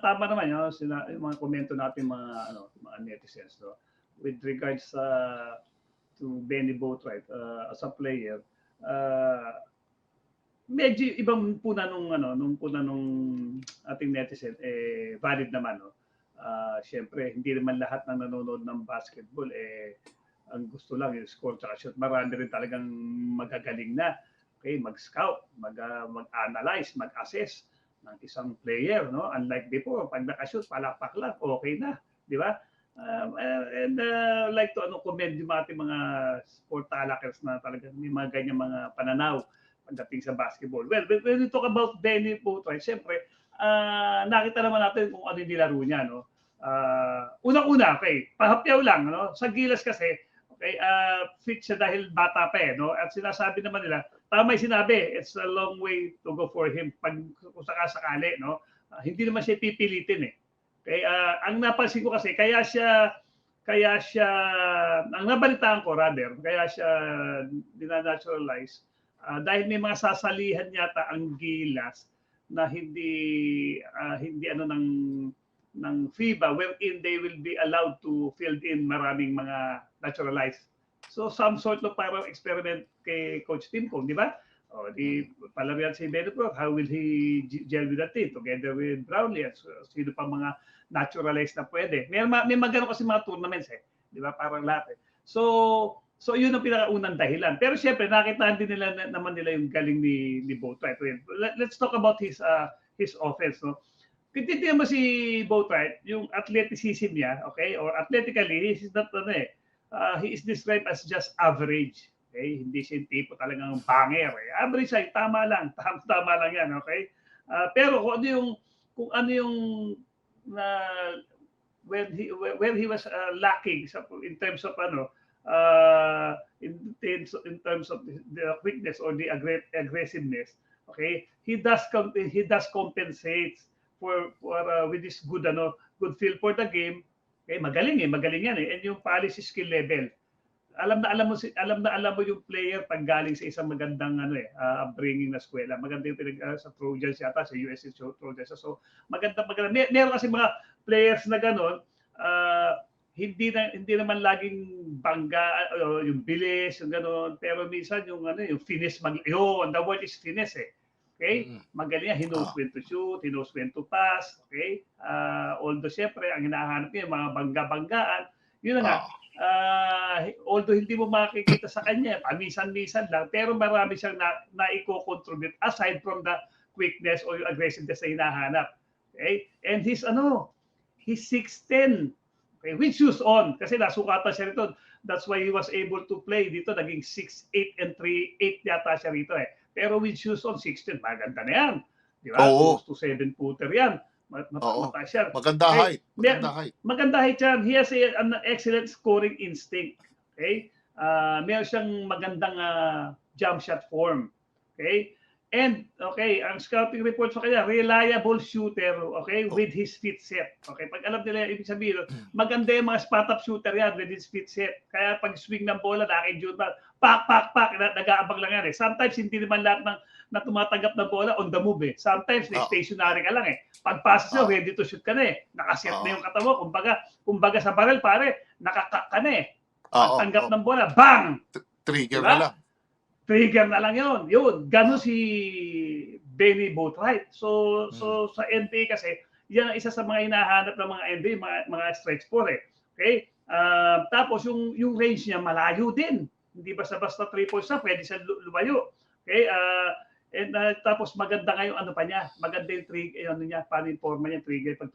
tama naman yun, sina, yung mga komento natin mga ano, mga netizens no. With regards sa to Benny Boatwright uh, as a player, uh, medyo ibang puna nung ano, nung puna nung ating netizen eh valid naman no. Ah, syempre hindi naman lahat ng nanonood ng basketball eh ang gusto lang yung score tsaka shoot. Marami rin talagang magagaling na. Okay, mag-scout, mag, ah, mag-analyze, mag-assess ng isang player, no? Unlike before, pag nakashoot, palakpak lang, okay na, di ba? Um, and uh, like to ano commend yung ating mga sport talakers na talagang may mga ganyan mga pananaw pagdating sa basketball. Well, when we talk about Benny Putoy, siyempre, ah, nakita naman natin kung ano yung nilaro niya, no? Ah, unang-una, okay, pahapyaw lang, no? Sa Gilas kasi, okay, ah, fit siya dahil bata pa eh, no? At sinasabi naman nila, tama yung sinabi, it's a long way to go for him pag kung sakasakali, no? Ah, hindi naman siya pipilitin eh. Okay, ah, ang napansin ko kasi, kaya siya, kaya siya, ang nabalitaan ko rather, kaya siya dinanaturalize, ah, dahil may mga sasalihan yata ang gilas na hindi ah, hindi ano ng ng FIBA wherein they will be allowed to field in maraming mga naturalized. So some sort of parang experiment kay Coach Tim Kong, di ba? O di palarian si Benny Brook, how will he gel with the team together with Brownlee at so- sino pa mga naturalized na pwede. May, ma- may magano kasi mga tournaments eh. Di ba? Parang lahat eh. So, so yun ang pinakaunang dahilan. Pero syempre, nakita din nila na, naman nila yung galing ni, ni. Let, let's talk about his uh, his offense. No? Titignan mo si Boatwright, yung athleticism niya, okay, or athletically, he's not, ano eh, uh, he is described as just average. Okay? Hindi siya tipo talagang banger. Eh. Average siya, tama lang. Tama, tama lang yan, okay? Ah, pero kung ano yung, kung ano yung na when he when he was uh, lacking sa in terms of ano uh, in, in in terms of the quickness or the aggressiveness okay he does he does compensate for for uh, with this good ano good feel for the game okay magaling eh magaling yan eh. And yung policy skill level. Alam na alam mo si alam na alam mo yung player pag galing sa isang magandang ano eh uh, upbringing na eskwela. Maganda yung pinag uh, sa Trojans yata sa USC Trojans so maganda maganda. Mer- meron kasi mga players na ganon uh, hindi na hindi naman laging bangga uh, yung bilis yung ganon pero minsan yung ano yung finish mag yun the word is finish eh okay magaling yan he knows Ah. when to shoot he knows when to pass okay uh, although syempre ang hinahanap niya mga bangga-banggaan yun na nga ah although hindi mo makikita sa kanya, pamisan-misan lang, pero marami siyang na, na-contribute aside from the quickness or yung aggressiveness na hinahanap. Okay? And he's ano, he's 6'10". Okay, with shoes on. Kasi nasukatan siya rito. That's why he was able to play dito. Naging 6'8 and 3'8 yata siya rito eh. Pero with shoes on, 6'10". Maganda na yan. Di ba? Oo. Close to 7-footer yan. Mat- mat- Oo. mataas yan maganda Okay. height. Maganda height. maganda height yan. He has a, an excellent scoring instinct. Okay? Uh, meron siyang magandang ah, jump shot form. Okay? And, okay, ang scouting report sa kanya, reliable shooter, okay, with his feet set. Okay, pag alam nila, ibig sabihin, maganda yung mga spot-up shooter yan with his feet set. Kaya pag swing ng bola, nakikijut ba, pak, pak, pak, na- nag-aabang lang yan eh. Sometimes, hindi naman lahat ng na tumatanggap na bola on the move eh. Sometimes, Oo. stationary ka lang eh. Pag-pass sa'yo, Oo. ready to shoot ka na eh. Nakaset Oo. na yung katawa. Kumbaga, kumbaga sa barrel, pare, nakaka ka na eh. Oo, Pagtanggap oo. ng bola, bang! trigger Diba? na lang. Trigger na lang yun. Yun, gano'n si Benny Boatwright. So, so sa NBA kasi, yan ang isa sa mga hinahanap ng mga NBA, mga, mga stretch four eh. Okay? Ah, tapos yung yung range niya malayo din. Hindi basta-basta three points na, pwede siya lu- lumayo. Okay? Ah, and ah, tapos maganda nga yung ano pa niya, maganda yung trigger, ano niya, paano yung forma niya, trigger pag